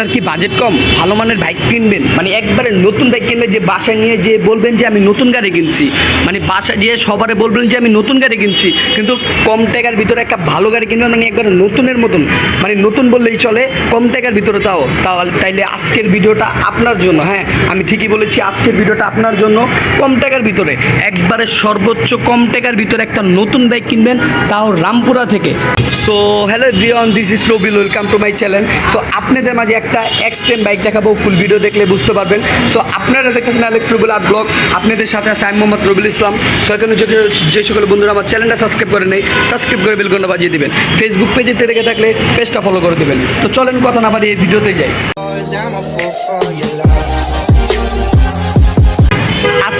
আপনার কি বাজেট কম? ভালো মানের বাইক কিনবেন? মানে একবারে নতুন বাইক কিনবেন, যে বাসায় নিয়ে যে বলবেন যে আমি নতুন গাড়ি কিনছি। মানে বাসায় যেয়ে সবারে বলবেন যে আমি নতুন গাড়ি কিনছি। কিন্তু কম টাকার ভিতরে একটা ভালো গাড়ি কিনবেন মানে একবারে নতুনের মতন। মানে নতুন বললেই চলে, কম টাকার ভিতরে তাও। তাহলে তাইলে আজকের ভিডিওটা আপনার জন্য হ্যাঁ? আমি ঠিকই বলেছি, আজকের ভিডিওটা আপনার জন্য কম টাকার ভিতরে। একবারে সর্বোচ্চ কম টাকার ভিতরে একটা নতুন বাইক কিনবেন, তাও রামপুরা থেকে। So hello everyone this is Rabil welcome to my channel so আপনাদের মাঝে একটা এক্সট্রিম বাইক দেখাবো ফুল ভিডিও দেখলে বুঝতে পারবেন। সো আপনারা দেখতেছেন অ্যালেক্স রুবুল আর ব্লগ আপনাদের সাথে আছে আমি মোহাম্মদ রবিল ইসলাম। সো এখানে যে সকল বন্ধুরা আমার চ্যানেলটা সাবস্ক্রাইব করে নেই সাবস্ক্রাইব করে বেলকনটা বাজিয়ে দেবেন। ফেসবুক পেজে দেখে থাকলে পেজটা ফলো করে দেবেন। তো চলেন কথা না বাদিয়ে এই ভিডিওতে যাই।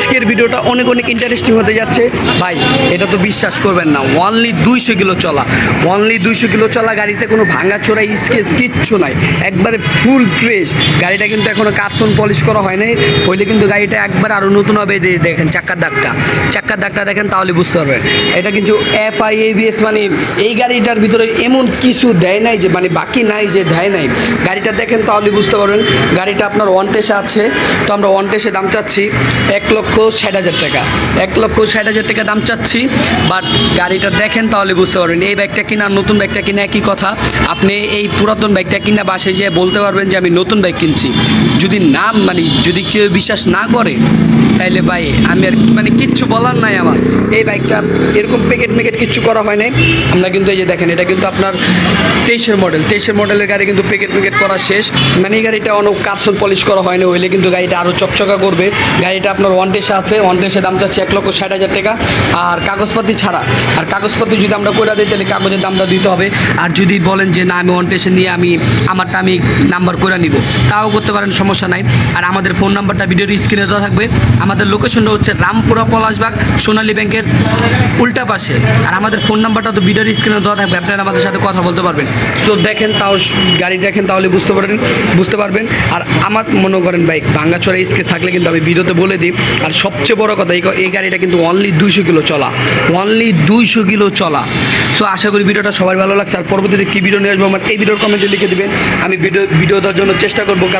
আজকের ভিডিওটা অনেক অনেক ইন্টারেস্টিং হতে যাচ্ছে। ভাই, এটা তো বিশ্বাস করবেন না অনলি দুইশো কিলো চলা অনলি দুইশো কিলো চলা গাড়িতে কোনো ভাঙা চোরা স্কেচ কিচ্ছু নাই, একবারে ফুল ফ্রেশ গাড়িটা কিন্তু এখনও কার্সন পলিশ করা হয় নাই, হইলে কিন্তু গাড়িটা একবার আরও নতুন হবে যে দেখেন চাক্কার দাগটা চাক্কার দাগটা দেখেন তাহলে বুঝতে পারবেন। এটা কিন্তু এফ আই এবিএস মানে এই গাড়িটার ভিতরে এমন কিছু দেয় নাই যে মানে বাকি নাই যে দেয় নাই। গাড়িটা দেখেন তাহলে বুঝতে পারবেন, গাড়িটা আপনার ওয়ান টেসে আছে, তো আমরা ওয়ান টেসে দাম চাচ্ছি এক লক্ষ ষাট হাজার টাকা। এক লক্ষ ষাট হাজার টাকা দাম চাচ্ছি বাট গাড়িটা দেখেন তাহলে বুঝতে পারবেন। এই ব্যাগটা কিনা, নতুন ব্যাগটা কিনা, একই কথা। আপনি এই পুরাতন ব্যাগটা কিনা বাসায় যেয়ে বলতে পারবেন যে আমি নতুন ব্যাগ কিনছি। যদি নাম মানে যদি কেউ বিশ্বাস না করে তাইলে ভাই, আমি আর মানে কিচ্ছু বলার নাই আমার। এই বাইকটা এরকম প্যাকেট মেকেট কিচ্ছু করা হয় নাই। আমরা কিন্তু এই যে দেখেন, এটা কিন্তু আপনার তেইশের মডেল তেইশের মডেলের গাড়ি কিন্তু প্যাকেট মেকেট করা শেষ। মানে এই গাড়িটা অনেক কার্সন পলিশ করা হয়নি হইলে কিন্তু গাড়িটা আরও চকচকা করবে। গাড়িটা আপনার ওয়ান টেসে আছে ওয়ান টেসে দাম চাচ্ছে এক লক্ষ ষাট হাজার টাকা। আর কাগজপাতি ছাড়া, আর কাগজপাতি যদি আমরা করে দিই, তাহলে কাগজের দামটা দিতে হবে। আর যদি বলেন যে, না, আমি ওয়ান টেসে নিয়ে আমি, আমারটা আমি নাম্বার করে নিব, তাও করতে পারেন, সমস্যা নাই। আর আমাদের ফোন নাম্বারটা ভিডিওর স্ক্রিনে দেওয়া থাকবে। আমাদের লোকেশনটা হচ্ছে রামপুরা পলাশবাগ সোনালী ব্যাংকের উল্টা পাশে। আর আমাদের ফোন নাম্বারটা তো ভিডিওর স্ক্রিনে দেওয়া থাকবে, আপনারা আমাদের সাথে কথা বলতে পারবেন। সো দেখেন তাও গাড়ি দেখেন তাহলে বুঝতে পারেন, বুঝতে পারবেন। আর আমার মনে করেন বাইক ভাঙ্গাচোরা স্কেচ থাকলে কিন্তু আমি ভিডিওতে বলে দিই, আর সবচেয়ে বড় কথা, এই গাড়িটা কিন্তু অনলি দুইশো কিলো চলা অনলি দুইশো কিলো চলা। সো আশা করি ভিডিওটা সবার ভালো লাগছে, আর পরবর্তীতে কী ভিডিও নিয়ে আসব আমার, এই ভিডিওর কমেন্টে লিখে দেবেন। আমি ভিডিও ভিডিও দেওয়ার জন্য চেষ্টা করব, কারণ